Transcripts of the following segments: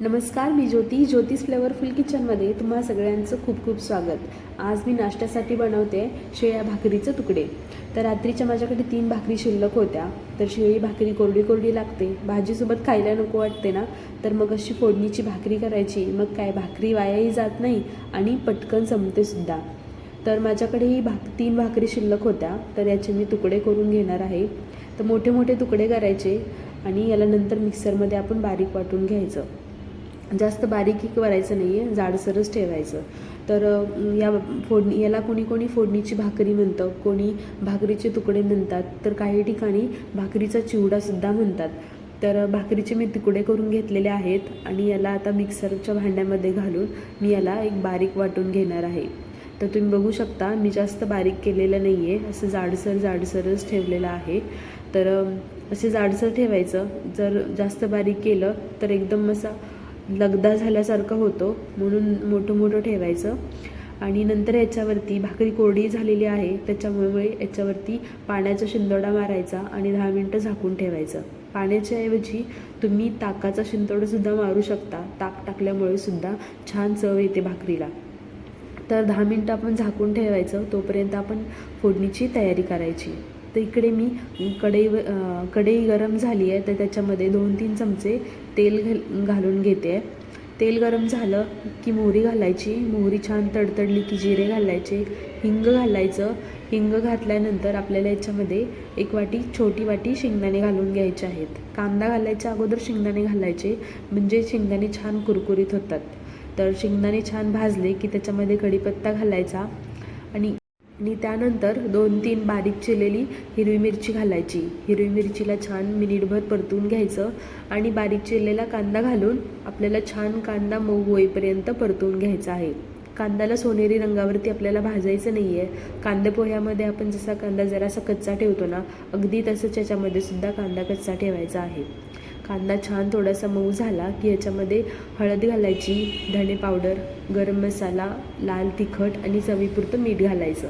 नमस्कार मी ज्योती ज्योतिष फ्लेवरफुल किचनमध्ये तुम्हा सगळ्यांचं खूप खूप स्वागत. आज मी नाश्त्यासाठी बनवते शेळ्या भाकरीचे तुकडे. तर रात्रीच्या माझ्याकडे तीन भाकरी शिल्लक होत्या. तर शेळी भाकरी कोरडी कोरडी लागते. भाजीसोबत खायला नको वाटते ना? तर मग अशी फोडणीची भाकरी करायची. मग काय भाकरी वायाही जात नाही आणि पटकन संपतेसुद्धा तर माझ्याकडे ही भाक तीन भाकरी शिल्लक होत्या. तर याचे मी तुकडे करून घेणार आहे. तर मोठे मोठे तुकडे करायचे आणि याला नंतर मिक्सरमध्ये आपण बारीक वाटून घ्यायचं. जास्त बारीकी करायचं नाही आहे जाडसरच ठेवायचं. तर या फोडणी याला कोणी कोणी फोडणीची भाकरी म्हणतं कोणी भाकरीचे तुकडे म्हणतात तर काही ठिकाणी भाकरीचा चिवडासुद्धा म्हणतात. तर भाकरीचे मी तुकडे करून घेतलेले आहेत आणि याला आता मिक्सरच्या भांड्यामध्ये घालून मी याला एक बारीक वाटून घेणार आहे. तर तुम्ही बघू शकता मी जास्त बारीक केलेलं नाही आहे असं जाडसर जाडसरच ठेवलेलं आहे. तर असे जाडसर ठेवायचं जर जास्त बारीक केलं तर एकदम असा लगदा झाल्यासारखं होतो म्हणून मोठं मोठं ठेवायचं. आणि नंतर याच्यावरती भाकरी कोरडी झालेली आहे त्याच्यामुळे याच्यावरती पाण्याचा शिंदोडा मारायचा आणि दहा मिनटं झाकून ठेवायचं. पाण्याच्या ऐवजी तुम्ही ताकाचा शिंतोडासुद्धा मारू शकता ताक टाकल्यामुळे सुद्धा छान चव येते भाकरीला. तर दहा मिनटं आपण झाकून ठेवायचं तोपर्यंत आपण फोडणीची तयारी करायची. तर इकडे मी कढई कढई गरम झाली आहे तर त्याच्यामध्ये दोन तीन चमचे तेल घाल घालून घेते आहे. तेल गरम झालं की मोहरी घालायची. मोहरी छान तडतडली की जिरे घालायचे हिंग घालायचं. हिंग घातल्यानंतर आपल्याला याच्यामध्ये एक वाटी छोटी वाटी शेंगदाणे घालून घ्यायचे आहेत. कांदा घालायच्या अगोदर शेंगदाणे घालायचे म्हणजे शेंगदाणे छान कुरकुरीत होतात. तर शेंगदाणे छान भाजले की त्याच्यामध्ये कढीपत्ता घालायचा आणि आणि त्यानंतर दोन तीन बारीक चिरलेली हिरवी मिरची घालायची. हिरवी मिरचीला छान मिनिटभर परतून घ्यायचं आणि बारीक चिरलेला कांदा घालून आपल्याला छान कांदा मऊ होईपर्यंत परतून घ्यायचा आहे. कांद्याला सोनेरी रंगावरती आपल्याला भाजायचं नाही आहे कांदे पोह्यामध्ये आपण जसा कांदा जरासा कच्चा ठेवतो ना अगदी तसंच याच्यामध्ये सुद्धा कांदा कच्चा ठेवायचा आहे. कांदा छान थोडासा मऊ झाला की याच्यामध्ये हळद घालायची धणे पावडर गरम मसाला लाल तिखट आणि चवीपुरतं मीठ घालायचं.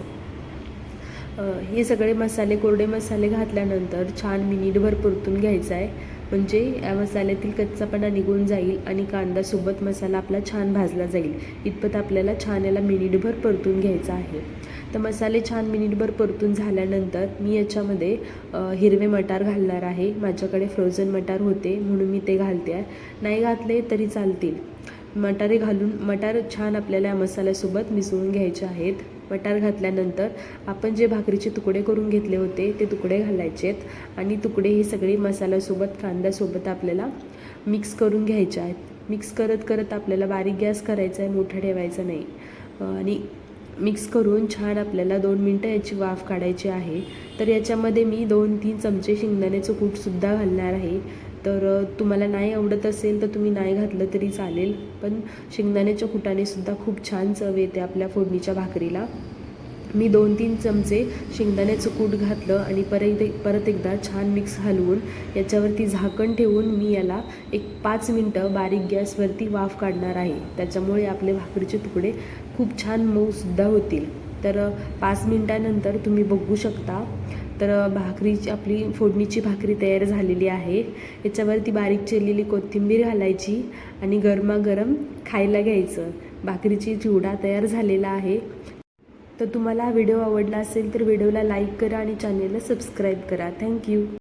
हे सगळे मसाले कोरडे मसाले घातल्यानंतर छान मिनिटभर परतून घ्यायचा आहे म्हणजे या मसाल्यातील कच्चापणा निघून जाईल आणि कांदासोबत मसाला आपला छान भाजला जाईल. इतपत आपल्याला छान याला मिनिटभर परतून घ्यायचा आहे. तर मसाले छान मिनिटभर परतून झाल्यानंतर मी याच्यामध्ये हिरवे मटार घालणार आहे. माझ्याकडे फ्रोझन मटार होते म्हणून मी ते घालते. आहे नाही घातले तरी चालतील. मटारे घालून मटार छान आपल्याला या मसाल्यासोबत मिसळून घ्यायचे आहेत. मटार घातल्यानंतर आपण जे भाकरीचे तुकडे करून घेतले होते ते तुकडे घालायचे आहेत आणि तुकडे हे सगळे मसाल्यासोबत कांद्यासोबत आपल्याला मिक्स करून घ्यायचे आहेत. मिक्स करत करत आपल्याला बारीक गॅस करायचा आहे मोठा ठेवायचा नाही. आणि मिक्स करून छान आपल्याला दोन मिनटं याची वाफ काढायची आहे. तर याच्यामध्ये मी दोन तीन चमचे शेंगदाण्याचं कूटसुद्धा घालणार आहे. तर तुम्हाला नाही आवडत असेल तर तुम्ही नाही घातलं तरी चालेल. पण शेंगदाण्याच्या कुटाने सुद्धा खूप छान चव येते आपल्या फोडणीच्या भाकरीला. मी दोन तीन चमचे शेंगदाण्याचं कूट घातलं आणि परत एक परत एकदा छान मिक्स हलवून याच्यावरती झाकण ठेवून मी याला एक पाच मिनटं बारीक गॅसवरती वाफ काढणार आहे. त्याच्यामुळे आपले भाकरीचे तुकडे खूप छान मऊसुद्धा होतील. तर पाच मिनटानंतर तुम्ही बघू शकता. तर भाकरीची आपली फोडणीची भाकरी तयार झालेली आहे. याच्यावरती बारीक चिरलेली कोथिंबीर घालायची आणि गरमागरम खायला घ्यायचं. भाकरीची चिवडा तयार झालेला आहे. तर तुम्हाला हा व्हिडिओ आवडला असेल तर व्हिडिओला लाईक करा आणि चॅनेलला सबस्क्राईब करा. थँक्यू